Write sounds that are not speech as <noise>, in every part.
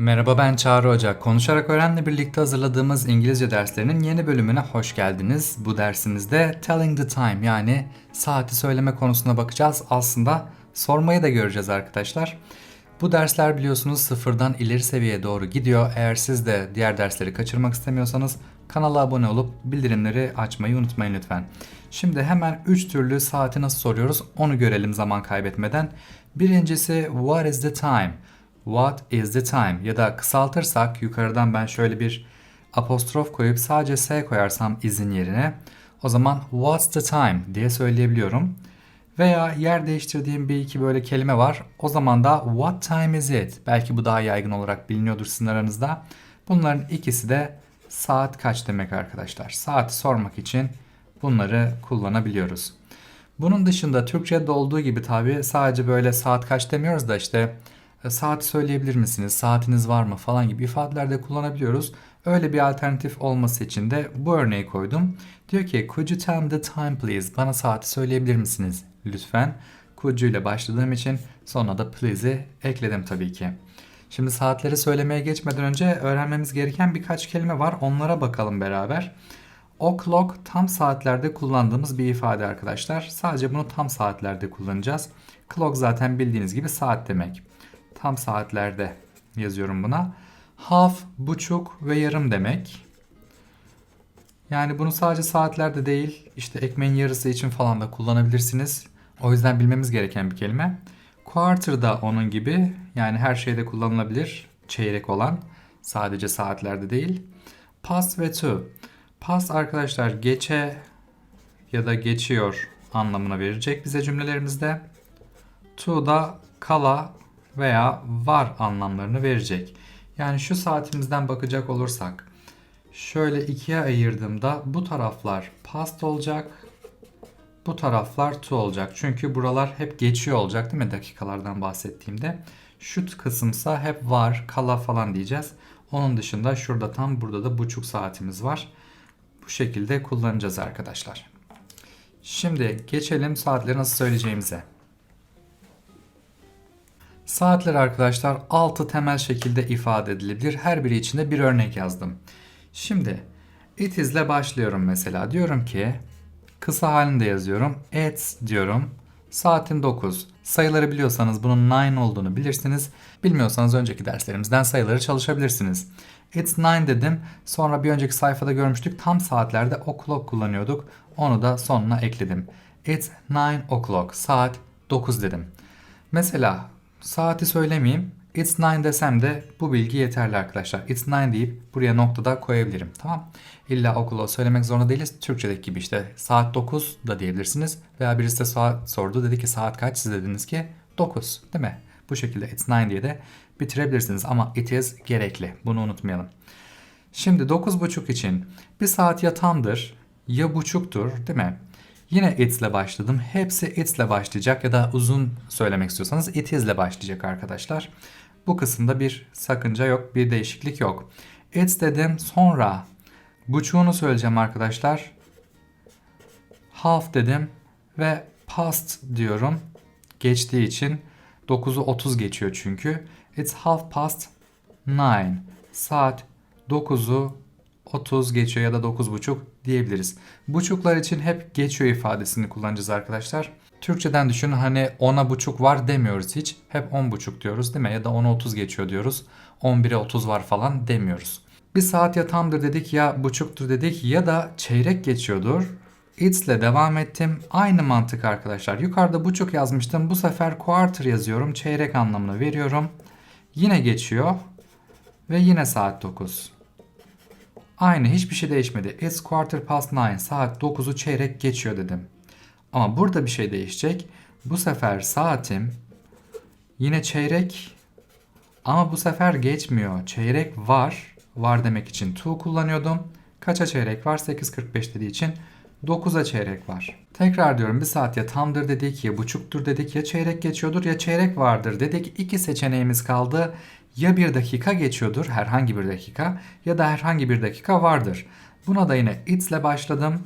Merhaba ben Çağrı Hoca. Konuşarak Öğren'le birlikte hazırladığımız İngilizce derslerinin yeni bölümüne hoş geldiniz. Bu dersimizde telling the time yani saati söyleme konusuna bakacağız. Aslında sormayı da göreceğiz arkadaşlar. Bu dersler biliyorsunuz sıfırdan ileri seviyeye doğru gidiyor. Eğer siz de diğer dersleri kaçırmak istemiyorsanız kanala abone olup bildirimleri açmayı unutmayın lütfen. Şimdi hemen 3 türlü saati nasıl soruyoruz onu görelim zaman kaybetmeden. Birincisi what is the time? What is the time? Ya da kısaltırsak yukarıdan ben şöyle bir apostrof koyup sadece s koyarsam izin yerine o zaman what's the time diye söyleyebiliyorum. Veya yer değiştirdiğim bir iki böyle kelime var. O zaman da what time is it? Belki bu daha yaygın olarak biliniyordur sizin aranızda. Bunların ikisi de saat kaç demek arkadaşlar. Saati sormak için bunları kullanabiliyoruz. Bunun dışında Türkçe'de olduğu gibi tabi sadece böyle saat kaç demiyoruz da işte saat söyleyebilir misiniz, saatiniz var mı falan gibi ifadeler de kullanabiliyoruz. Öyle bir alternatif olması için de bu örneği koydum. Diyor ki could you tell me the time please? Bana saati söyleyebilir misiniz lütfen? Could you ile başladığım için sonra da please'i ekledim tabii ki. Şimdi saatleri söylemeye geçmeden önce öğrenmemiz gereken birkaç kelime var. Onlara bakalım beraber. O'clock tam saatlerde kullandığımız bir ifade arkadaşlar. Sadece bunu tam saatlerde kullanacağız. Clock zaten bildiğiniz gibi saat demek. Tam saatlerde yazıyorum buna. Half, buçuk ve yarım demek. Yani bunu sadece saatlerde değil, işte ekmeğin yarısı için falan da kullanabilirsiniz. O yüzden bilmemiz gereken bir kelime. Quarter da onun gibi yani her şeyde kullanılabilir. Çeyrek olan sadece saatlerde değil. Past ve to. Past arkadaşlar geçe ya da geçiyor anlamına verecek bize cümlelerimizde. To da kala veya var anlamlarını verecek. Yani şu saatimizden bakacak olursak şöyle ikiye ayırdığımda bu taraflar past olacak. Bu taraflar to olacak. Çünkü buralar hep geçiyor olacak değil mi dakikalardan bahsettiğimde. Şu kısımsa hep var, kala falan diyeceğiz. Onun dışında şurada tam burada da buçuk saatimiz var. Bu şekilde kullanacağız arkadaşlar. Şimdi geçelim saatleri nasıl söyleyeceğimize. Saatler arkadaşlar 6 temel şekilde ifade edilebilir. Her biri içinde bir örnek yazdım. Şimdi it is ile başlıyorum mesela. Diyorum ki kısa halinde yazıyorum. It's diyorum. Saatin 9. Sayıları biliyorsanız bunun 9 olduğunu bilirsiniz. Bilmiyorsanız önceki derslerimizden sayıları çalışabilirsiniz. It's 9 dedim. Sonra bir önceki sayfada görmüştük. Tam saatlerde o'clock kullanıyorduk. Onu da sonuna ekledim. It's 9 o'clock. Saat 9 dedim. Mesela saati söylemeyeyim. It's 9 desem de bu bilgi yeterli arkadaşlar. It's 9 deyip buraya noktada koyabilirim. Tamam. İlla okula söylemek zorunda değiliz. Türkçedeki gibi işte saat 9 da diyebilirsiniz. Veya birisi de saat sordu. Dedi ki saat kaç? Siz dediniz ki 9 değil mi? Bu şekilde it's 9 diye de bitirebilirsiniz. Ama it is gerekli. Bunu unutmayalım. Şimdi 9.30 için bir saat ya tamdır ya buçuktur değil mi? Yine it's ile başladım. Hepsi it's ile başlayacak ya da uzun söylemek istiyorsanız it is ile başlayacak arkadaşlar. Bu kısımda bir sakınca yok, bir değişiklik yok. It's dedim sonra buçuğunu söyleyeceğim arkadaşlar. Half dedim ve past diyorum. Geçtiği için 9'u 30 geçiyor çünkü. It's half past 9. Saat 9'u 30 geçiyor ya da 9.30 diyebiliriz. Buçuklar için hep geçiyor ifadesini kullanacağız arkadaşlar. Türkçeden düşünün hani 10'a buçuk var demiyoruz hiç. Hep 10 buçuk diyoruz değil mi? Ya da 10'a 30 geçiyor diyoruz. 11'e 30 var falan demiyoruz. Bir saat ya tamdır dedik ya buçuktur dedik ya da çeyrek geçiyordur. It's ile devam ettim. Aynı mantık arkadaşlar. Yukarıda buçuk yazmıştım. Bu sefer quarter yazıyorum. Çeyrek anlamını veriyorum. Yine geçiyor. Ve yine saat 9. Aynı hiçbir şey değişmedi. It's quarter past nine. Saat 9'u çeyrek geçiyor dedim. Ama burada bir şey değişecek. Bu sefer saatim yine çeyrek ama bu sefer geçmiyor. Çeyrek var. Var demek için to kullanıyordum. Kaça çeyrek var? 8.45 dediği için 9'a çeyrek var. Tekrar diyorum bir saat ya tamdır dedik ya buçuktur dedik ya çeyrek geçiyordur ya çeyrek vardır dedik. İki seçeneğimiz kaldı. Ya bir dakika geçiyordur herhangi bir dakika ya da herhangi bir dakika vardır. Buna da yine it's ile başladım.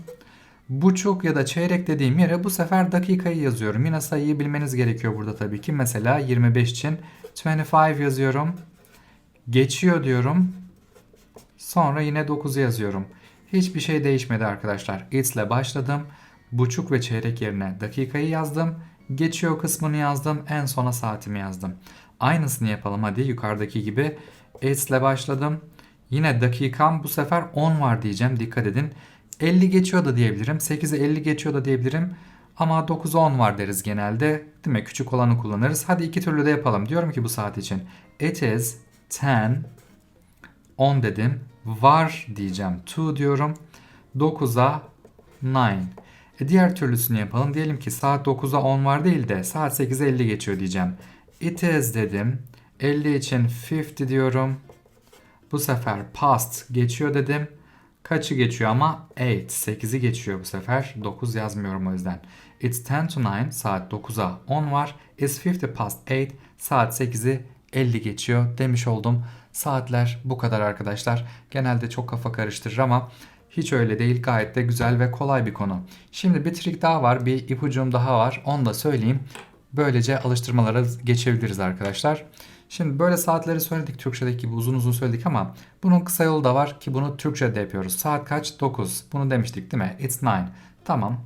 Buçuk ya da çeyrek dediğim yere bu sefer dakikayı yazıyorum. Yine sayıyı bilmeniz gerekiyor burada tabii ki. Mesela 25 için 25 yazıyorum. Geçiyor diyorum. Sonra yine 9'u yazıyorum. Hiçbir şey değişmedi arkadaşlar. It's ile başladım. Buçuk ve çeyrek yerine dakikayı yazdım. Geçiyor kısmını yazdım. En sona saatimi yazdım. Aynısını yapalım hadi yukarıdaki gibi. It's ile başladım. Yine dakikam bu sefer 10 var diyeceğim. Dikkat edin. 50 geçiyor da diyebilirim. 8'e 50 geçiyor da diyebilirim. Ama 9'a 10 var deriz genelde. Değil mi? Küçük olanı kullanırız. Hadi iki türlü de yapalım. Diyorum ki bu saat için. It is 10 10 dedim. Var diyeceğim. 2 diyorum. 9'a 9. E diğer türlüsünü yapalım. Diyelim ki saat 9'a 10 var değil de saat 8'e 50 geçiyor diyeceğim. It is dedim. 50 için 50 diyorum. Bu sefer past geçiyor dedim. Kaçı geçiyor ama 8. 8'i geçiyor bu sefer. 9 yazmıyorum o yüzden. It's 10 to 9. Saat 9'a 10 var. It's 50 past 8. Saat 8'i 50 geçiyor demiş oldum. Saatler bu kadar arkadaşlar. Genelde çok kafa karıştırır ama hiç öyle değil. Gayet de güzel ve kolay bir konu. Şimdi bir trik daha var. Bir ipucum daha var. Onu da söyleyeyim. Böylece alıştırmalara geçebiliriz arkadaşlar. Şimdi böyle saatleri söyledik Türkçedeki gibi uzun uzun söyledik ama bunun kısa yolu da var ki bunu Türkçe'de yapıyoruz. Saat kaç? 9. Bunu demiştik değil mi? It's 9. Tamam.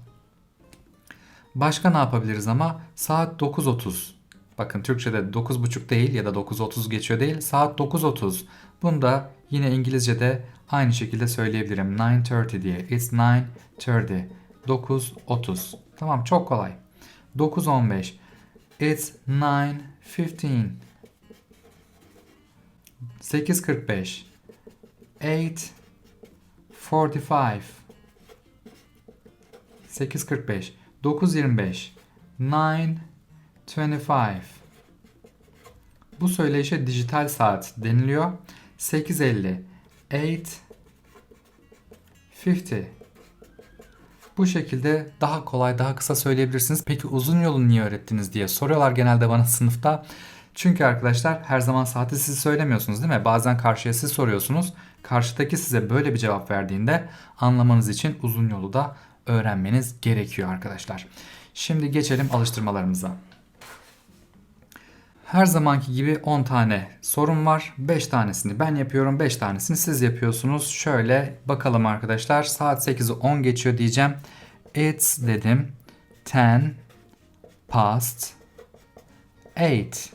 Başka ne yapabiliriz ama? Saat 9.30. Bakın Türkçe'de 9.30 değil ya da 9.30 geçiyor değil. Saat 9.30. Bunu da yine İngilizce'de aynı şekilde söyleyebilirim. 9.30 diye. It's 9.30. 9.30. Tamam çok kolay. 9.15. It's 9.15. 8.45 8.45 8.45 9.25 9.25 Bu söyleyişe dijital saat deniliyor. 8.50 8.50 bu şekilde daha kolay, daha kısa söyleyebilirsiniz. Peki uzun yolu niye öğrettiniz diye soruyorlar genelde bana <laughs> sınıfta. Çünkü arkadaşlar her zaman saati siz söylemiyorsunuz değil mi? Bazen karşıya siz soruyorsunuz. Karşıdaki size böyle bir cevap verdiğinde anlamanız için uzun yolu da öğrenmeniz gerekiyor arkadaşlar. Şimdi geçelim alıştırmalarımıza. Her zamanki gibi 10 tane sorum var. 5 tanesini ben yapıyorum, 5 tanesini siz yapıyorsunuz. Şöyle bakalım arkadaşlar. Saat 8'i 10 geçiyor diyeceğim. It's dedim. 10 past 8.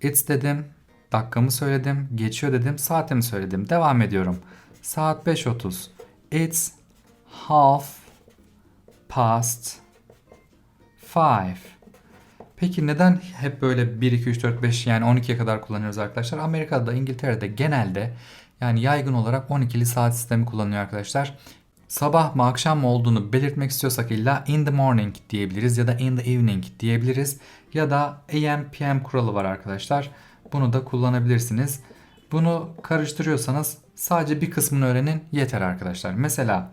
It's dedim. Dakikamı söyledim. Geçiyor dedim. Saatimi söyledim. Devam ediyorum. Saat 5.30. It's half past 5. Peki neden hep böyle 1, 2, 3, 4, 5 yani 12'ye kadar kullanıyoruz arkadaşlar? Amerika'da, İngiltere'de genelde yani yaygın olarak 12'li saat sistemi kullanıyor arkadaşlar. Sabah mı akşam mı olduğunu belirtmek istiyorsak illa in the morning diyebiliriz ya da in the evening diyebiliriz. Ya da AM PM kuralı var arkadaşlar. Bunu da kullanabilirsiniz. Bunu karıştırıyorsanız sadece bir kısmını öğrenin yeter arkadaşlar. Mesela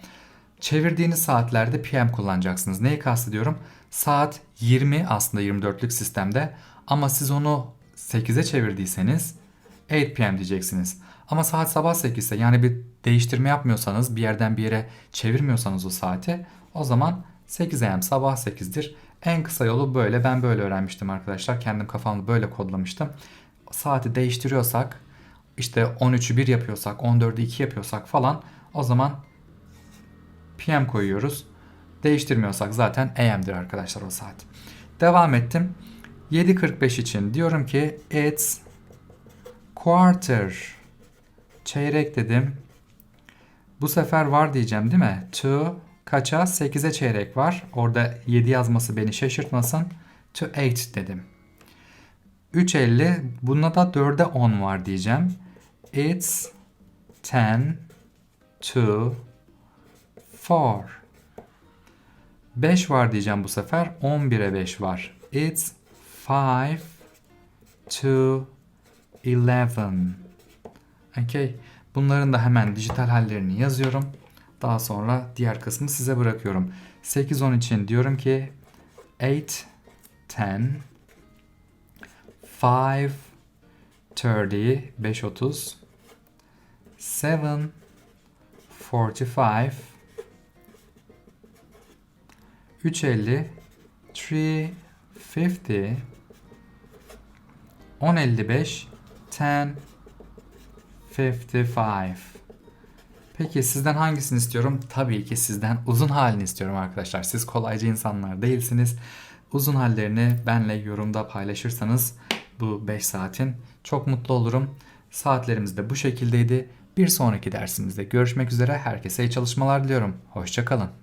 çevirdiğiniz saatlerde PM kullanacaksınız. Neyi kastediyorum? Saat 20 aslında 24'lük sistemde ama siz onu 8'e çevirdiyseniz 8 PM diyeceksiniz. Ama saat sabah 8 ise yani bir değiştirme yapmıyorsanız bir yerden bir yere çevirmiyorsanız o saati o zaman 8 AM sabah 8'dir. En kısa yolu böyle. Ben böyle öğrenmiştim arkadaşlar. Kendim kafamda böyle kodlamıştım. Saati değiştiriyorsak işte 13'ü 1 yapıyorsak 14'ü 2 yapıyorsak falan o zaman PM koyuyoruz. Değiştirmiyorsak zaten AM'dir arkadaşlar o saat. Devam ettim. 7.45 için diyorum ki it's quarter. Çeyrek dedim. Bu sefer var diyeceğim değil mi? To kaça? 8'e çeyrek var. Orada 7 yazması beni şaşırtmasın. To 8 dedim. 3.50 buna da 4'e 10 var diyeceğim. It's 10 to 4. 5 var diyeceğim bu sefer. 11'e 5 var. It's 5 to 11. Okay. Bunların da hemen dijital hallerini yazıyorum. Daha sonra diğer kısmı size bırakıyorum. 8-10 için diyorum ki 8, 10, 5, 30, 5, 30, 7, 45, 350, 350, 1055, 10.55 Peki sizden hangisini istiyorum? Tabii ki sizden uzun halini istiyorum arkadaşlar. Siz kolaycı insanlar değilsiniz. Uzun hallerini benle yorumda paylaşırsanız bu 5 saatin çok mutlu olurum. Saatlerimiz de bu şekildeydi. Bir sonraki dersimizde görüşmek üzere. Herkese iyi çalışmalar diliyorum. Hoşçakalın.